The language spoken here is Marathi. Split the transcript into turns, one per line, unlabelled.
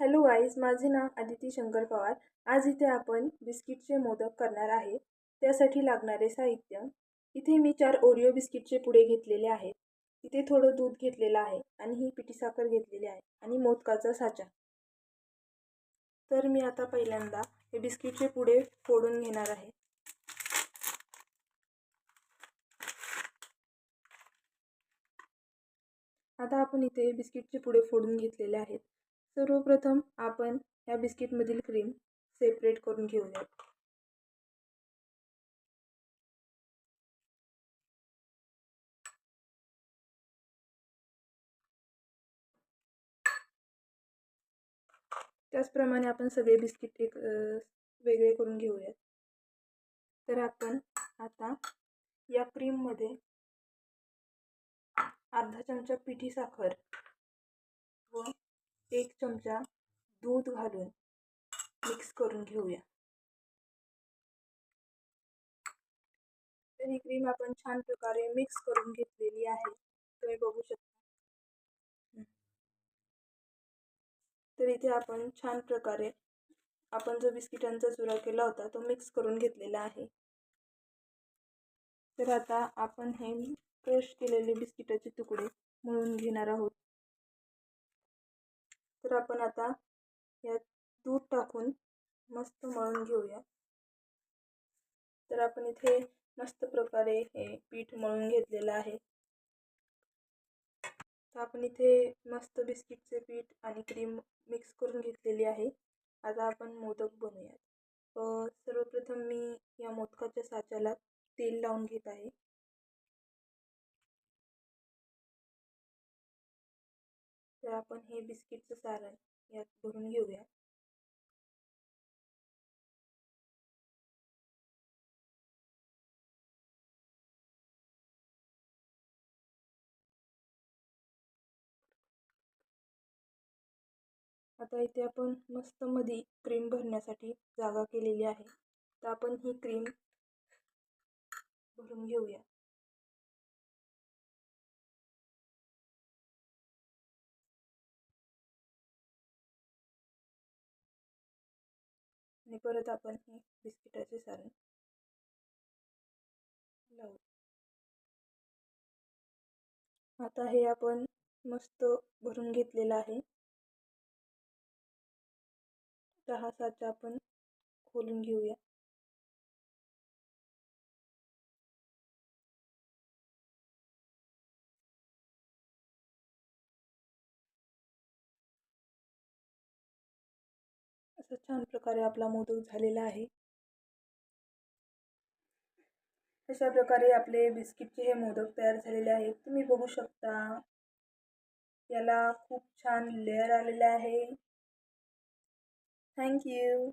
हॅलो गाईज माझे नाव आदिती शंकर पवार. आज इथे आपण बिस्किटचे मोदक करणार आहे त्यासाठी लागणारे साहित्य. इथे मी चार ओरिओ बिस्किटचे पुडे घेतलेले आहेत. इथे थोडं दूध घेतलेलं आहे आणि ही पिठी साखर घेतलेली आहे आणि मोदकाचा साचा. तर मी आता पहिल्यांदा हे बिस्किटचे पुडे फोडून घेणार आहे. आता आपण इथे बिस्किटचे पुडे फोडून घेतलेले आहेत. सर्वप्रथम आपण या बिस्किटमधील क्रीम सेपरेट करून घेऊयात. त्याचप्रमाणे आपण सगळे बिस्किट एक वेगळे करून घेऊयात. तर आपण आता या क्रीममध्ये अर्धा चमचा पिठी साखर व एक चमचा दूध घालून मिक्स करून घेऊया. तर ही क्रीम आपण छान प्रकारे मिक्स करून घेतलेली आहे. तुम्ही बघू शकता. तर इथे आपण छान प्रकारे आपण जो बिस्किटांचा चुरा केला होता तो मिक्स करून घेतलेला आहे. तर आता आपण हे क्रश केलेले बिस्किटाचे तुकडे मळून घेणार आहोत. तर आपण आता यात दूध टाकून मस्त मळून घेऊया. तर आपण इथे मस्त प्रकारे हे पीठ मळून घेतलेलं आहे. तर आपण इथे मस्त बिस्किटचे पीठ आणि क्रीम मिक्स करून घेतलेली आहे. आता आपण मोदक बनवूयात. सर्वप्रथम मी या मोदकाच्या साच्याला तेल लावून घेत आहे. तर आपण हे बिस्किटचं सारण यात भरून घेऊया. आता इथे आपण मस्त मध्ये क्रीम भरण्यासाठी जागा केलेली आहे. तर आपण ही क्रीम भरून घेऊया. आणि परत आपण हे बिस्किटाचे सारण लावू. आता हे आपण मस्त भरून घेतलेलं आहे. हा साचा आपण खोलून घेऊया. असं छान प्रकारे आपला मोदक झालेला आहे. अशा प्रकारे आपले बिस्किटचे हे मोदक तयार झालेले आहेत. तुम्ही बघू शकता याला खूप छान लेअर आलेले आहे. थँक्यू